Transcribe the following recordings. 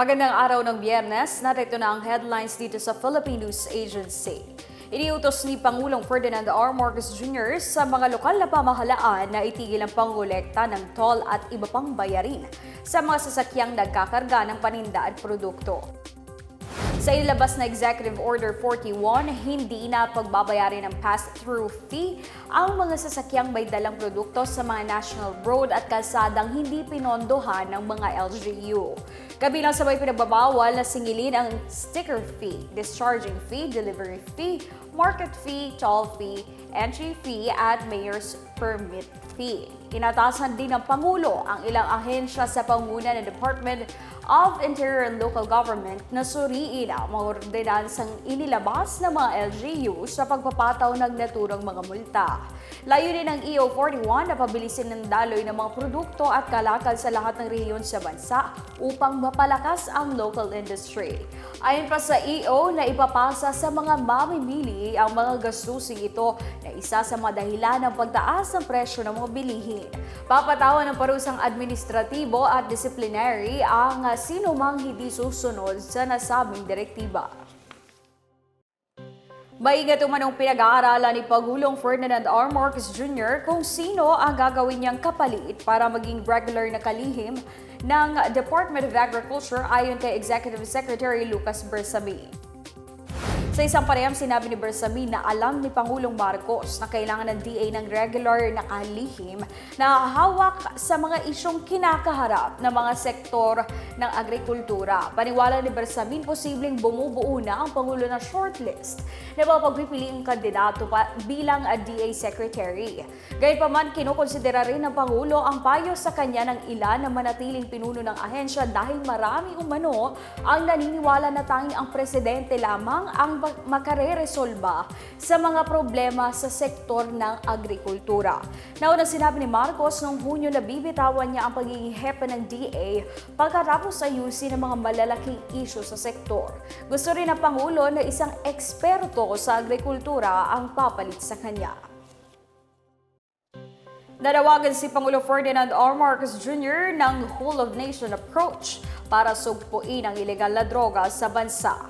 Magandang araw ng biyernes, narito na ang headlines dito sa Philippine News Agency. Iniutos ni Pangulong Ferdinand R. Marcos Jr. sa mga lokal na pamahalaan na itigil ang pangolekta ng toll at iba pang bayarin sa mga sasakyang nagkakarga ng paninda at produkto. Sa ilabas na Executive Order 41, hindi na pagbabayari ng pass-through fee ang mga sasakyang may dalang produkto sa mga national road at kalsadang hindi pinondohan ng mga LGU. Kabilang sabay pinagbabawal na singilin ang sticker fee, discharging fee, delivery fee, market fee, toll fee, entry fee at mayor's permit fee. Inatasan din ng Pangulo ang ilang ahensya sa panguna ng Department of Interior and Local Government na suriin ang mga ordinansang inilabas ng mga LGU sa pagpapataw ng naturang mga multa. Layunin ng EO41 na pabilisin ng daloy ng mga produkto at kalakal sa lahat ng rehiyon sa bansa upang mapalakas ang local industry. Ayon pa sa EO na ipapasa sa mga mamimili ang mga gastusing ito na isa sa mga dahilan ng pagtaas ng presyo ng mga bilihin. Papatawan ng parusang administratibo at disciplinary ang sino mang hindi susunod sa nasabing direktiba. Maigat umanong pinag-aaralan ni Pagulong Ferdinand R. Marcos Jr. kung sino ang gagawin niyang kapalit para maging regular na kalihim ng Department of Agriculture ayon kay Executive Secretary Lucas Bersamin. Sa isang parehang sinabi ni Bersamin na alam ni Pangulong Marcos na kailangan ng DA ng regular na kalihim na hawak sa mga isyong kinakaharap ng mga sektor ng agrikultura. Paniwala ni Bersamin, posibleng bumubuo na ang Pangulo na shortlist na mga pagpipiliing kandidato pa bilang DA Secretary. Gayunpaman, kinukonsidera rin ng Pangulo ang payo sa kanya ng ilan na manatiling pinuno ng ahensya dahil marami umano ang naniniwala na tanging ang presidente lamang ang makareresolba sa mga problema sa sektor ng agrikultura. Nauna sinabi ni Marcos noong Hunyo na bibitawan niya ang pagiging hepe ng DA pagkatapos ayusin ang mga malalaking isyu sa sektor. Gusto rin ng Pangulo na isang eksperto sa agrikultura ang papalit sa kanya. Nanawagan si Pangulo Ferdinand R. Marcos Jr. ng whole of nation approach para sugpuin ang ilegal na droga sa bansa.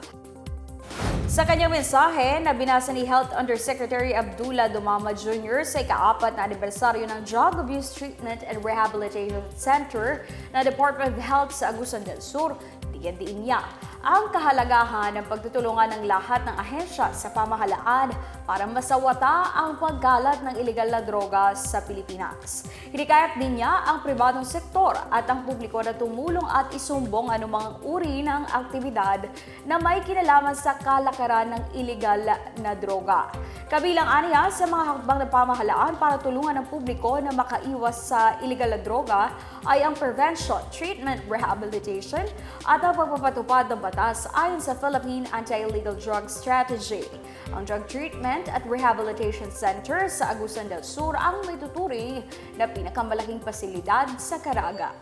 Sa kanyang mensahe na binasa ni Health Undersecretary Abdullah Dumama Jr. sa ikaapat na anibersaryo ng Drug Abuse Treatment and Rehabilitation Center na Department of Health sa Agusan del Sur, diyan niya ang kahalagahan ng pagtutulungan ng lahat ng ahensya sa pamahalaan para masawata ang paggalat ng ilegal na droga sa Pilipinas. Hinikayat din niya ang pribadong sektor at ang publiko na tumulong at isumbong anumang uri ng aktibidad na may kinalaman sa kalakaran ng ilegal na droga. Kabilang aniya sa mga hakbang ng pamahalaan para tulungan ang publiko na makaiwas sa ilegal na droga ay ang prevention, treatment, rehabilitation at ang pagpapatupad ng batas ayon sa Philippine Anti-Illegal Drug Strategy. Ang Drug Treatment at Rehabilitation Center sa Agusan del Sur ang may tuturi na pinakamalaking pasilidad sa Caraga.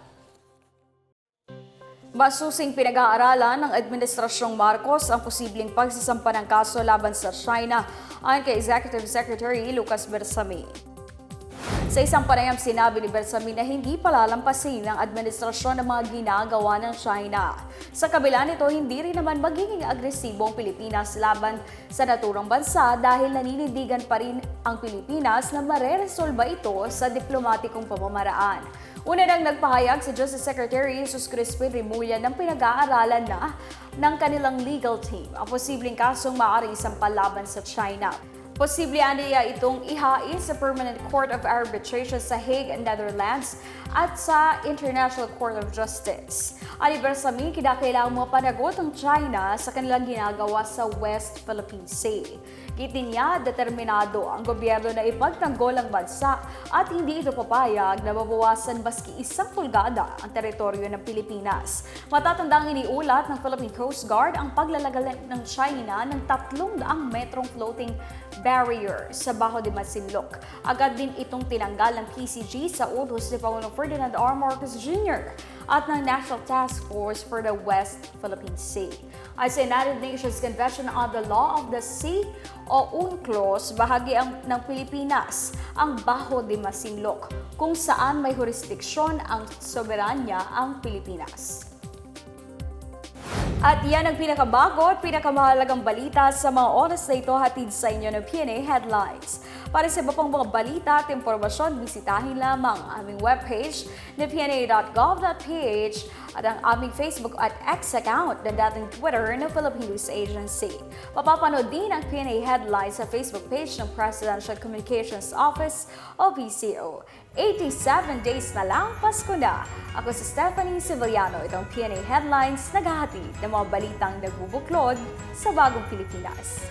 Masusing pinag-aaralan ng Administrasyong Marcos ang posibleng pagsasampa ng kaso laban sa China ayon kay Executive Secretary Lucas Bersamin. Sa isang panayam, sinabi ni Bersamin na hindi palalampasin ng administrasyon ng mga ginagawa ng China. Sa kabila nito, hindi rin naman magiging agresibo ang Pilipinas laban sa naturang bansa dahil naninindigan pa rin ang Pilipinas na mareresolba ito sa diplomatikong pamamaraan. Una nang nagpahayag si Justice Secretary Jesus Crispin Remulla ng pinag-aaralan na ng kanilang legal team ang posibleng kasong maaaring isang palaban sa China. Posible niya itong ihain sa Permanent Court of Arbitration sa Hague, Netherlands at sa International Court of Justice. Anibersami, kinakailangan mga panagot ang China sa kanilang ginagawa sa West Philippine Sea. Gitin niya, determinado ang gobyerno na ipagtanggol ang bansa at hindi ito papayag na mabawasan baski isang pulgada ang teritoryo ng Pilipinas. Matatandang iniulat ng Philippine Coast Guard ang paglalagal ng China ng 300 metrong floating barrier sa Bajo de Masinloc. Agad din itong tinanggal ng PCG sa utos ni Pangulong Ferdinand R. Marcos Jr. at ng National Task Force for the West Philippine Sea. Ay sa United Nations Convention on the Law of the Sea o UNCLOS, bahagi ang, ng Pilipinas ang Bajo de Masinloc kung saan may jurisdiksyon ang soberanya ang Pilipinas. At yan ang pinakabago at pinakamahalagang balita sa mga oras na ito hatid sa inyo ng PNA Headlines. Para sa iba pang mga balita at impormasyon, bisitahin lamang ang aming webpage na pna.gov.ph at ang aming Facebook at X account na dating Twitter ng Philippine News Agency. Mapapanood din ang PNA Headlines sa Facebook page ng Presidential Communications Office o PCO. 87 days na lang, Pasko na. Ako si Stephanie Civiliano, itong PNA Headlines, naghahati ng mga balitang nagbubuklod sa bagong Pilipinas.